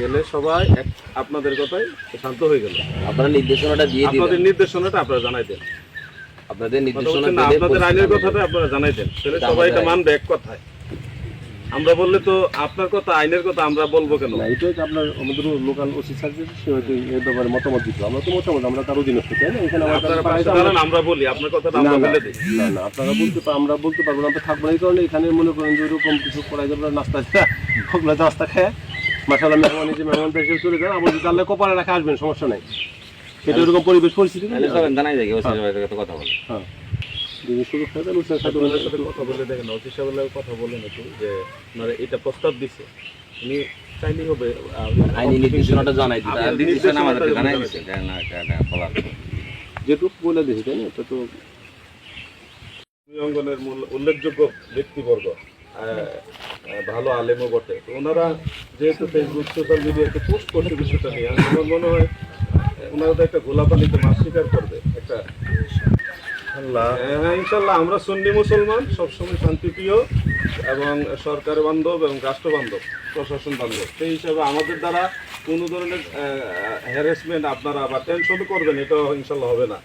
গেলে সবাই এক আপনাদের কথাই শান্ত হয়ে গেল। আপনারা নির্দেশনাটা দিয়ে আপনাদের নির্দেশনাটা আপনারা জানাই দেন। আপনাদের নির্দেশনা আপনাদের আইনের কথাটা আপনারা জানাই দেন। তাহলে সবাই এটা মানবে এক কথায়। আমরা বললে তো আপনার কথা আইনের কথা আমরা বলব কেন? না এটাই আপনার আমাদের লোকাল ওসি সার্ভিস সে হয়তো এর ব্যাপারে মতামত দিত। আমরা তো মতামত আমরা তার অধীনস্থ তাই না। এখানে আমরা আমরা বলি আপনার কথাটা আমরা বলে দিই। না না আপনারা বলতে আমরা বলতে পারব না আমরা থাকব না এই কারণে এখানে মনে করেন যে ওরকম কিছু করা যাবে না, নাস্তা নাস্তা খেয়ে মাসাল্লাহ মেহমান হিসেবে চলে যান কপালে রাখে আসবেন সমস্যা নাই। সেটা ওরকম পরিবেশ পরিস্থিতি জানাই যায় কথা বলে। হ্যাঁ। যদি সুযোগ থাকে তাহলে ওসির সাথে কথা বলে দেখেন অফিস সাহেবের কথা বলেন একটু যে আপনারা এটা প্রস্তাব দিছে। উনি চাইলেই হবে আইনি নির্দেশনাটা জানাই দিতে। আর নির্দেশনা আমাদেরকে জানাই জানাই না এটা এটা বলার যেটুকু বলে দিয়েছি তাই না? এটা তো অঙ্গনের মূল- উল্লেখযোগ্য ব্যক্তিবর্গ। ভালো আলেমও বটে। তো ওনারা যেহেতু ফেসবুক সোশ্যাল মিডিয়াতে পোস্ট করছে বিষয়টা নিয়ে আমার মনে হয় ওনারা তো একটা গোলাপানিতে মাছ স্বীকার করবে একটা আল্লাহ হ্যাঁ ইনশাল্লাহ আমরা সুন্নি মুসলমান সবসময় শান্তিপ্রিয় এবং সরকার বান্ধব এবং রাষ্ট্র বান্ধব প্রশাসন বান্ধব। সেই হিসাবে আমাদের দ্বারা কোনো ধরনের হ্যারাসমেন্ট আপনারা বা টেনশন করবেন এটা ইনশাল্লাহ হবে না।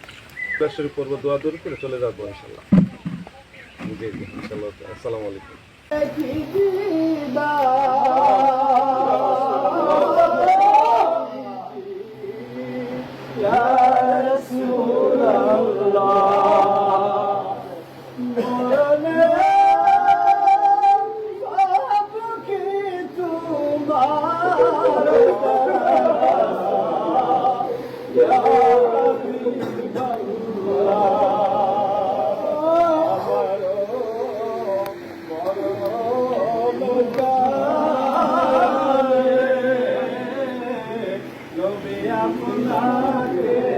শরীফ পর্ব দোয়া দূর করে চলে যাব ইনশাল্লাহ জি জি ইনশাল্লাহ আসসালামু আলাইকুম। দাও afundar.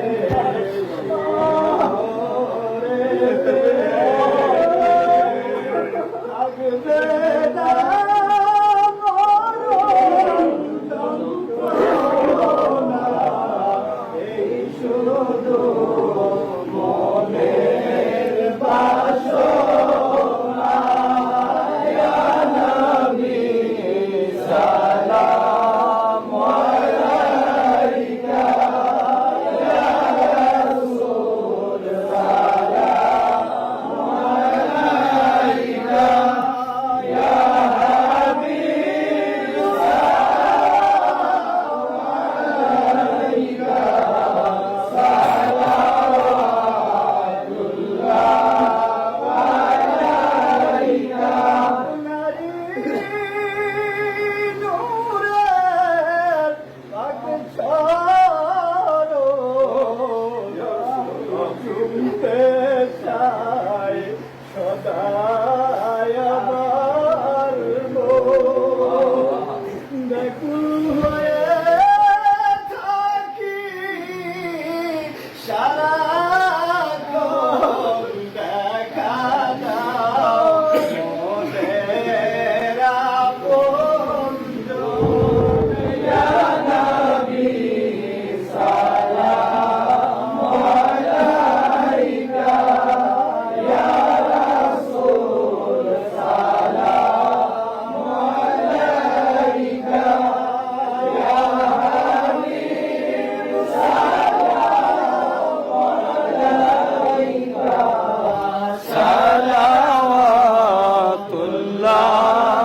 love.